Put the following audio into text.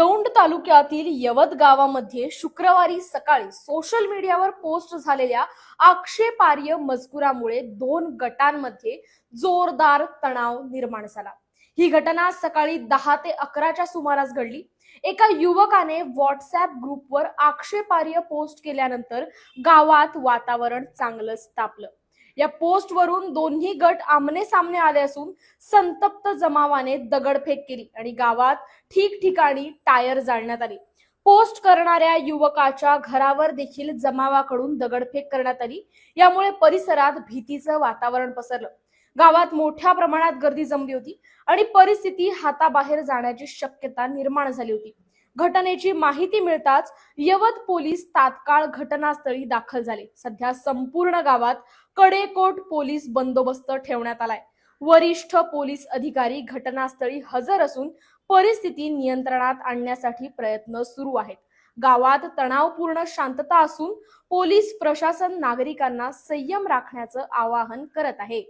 दौंड तालुक्यातील यवत गावामध्ये शुक्रवारी सकाळी सोशल मीडियावर पोस्ट झालेल्या आक्षेपार्य मजकुरामुळे दोन गटांमध्ये जोरदार तणाव निर्माण झाला. ही घटना सकाळी दहा ते अकराच्या सुमारास घडली. एका युवकाने व्हॉट्सअप ग्रुपवर आक्षेपार्य पोस्ट केल्यानंतर गावात वातावरण चांगलंच तापलं. या पोस्टवरून दोन्ही गट आमने सामने आले असून संतप्त जमावाने दगडफेक केली आणि गावात ठिकठिकाणी टायर जाळण्यात आली. पोस्ट करणाऱ्या युवकाच्या घरावर देखील जमावाकडून दगडफेक करण्यात आली. यामुळे परिसरात भीतीचं वातावरण पसरलं. गावात मोठ्या प्रमाणात गर्दी जमली होती आणि परिस्थिती हाताबाहेर जाण्याची शक्यता निर्माण झाली होती. घटनेची माहिती मिळताच यवत पोलीस तात्काळ घटनास्थळी दाखल झाले. सध्या संपूर्ण गावात कडेकोट पोलीस बंदोबस्त ठेवण्यात आलाय. वरिष्ठ पोलीस अधिकारी घटनास्थळी हजर असून परिस्थिती नियंत्रणात आणण्यासाठी प्रयत्न सुरू आहेत. गावात तणावपूर्ण शांतता असून पोलीस प्रशासन नागरिकांना संयम राखण्याचं आवाहन करत आहे.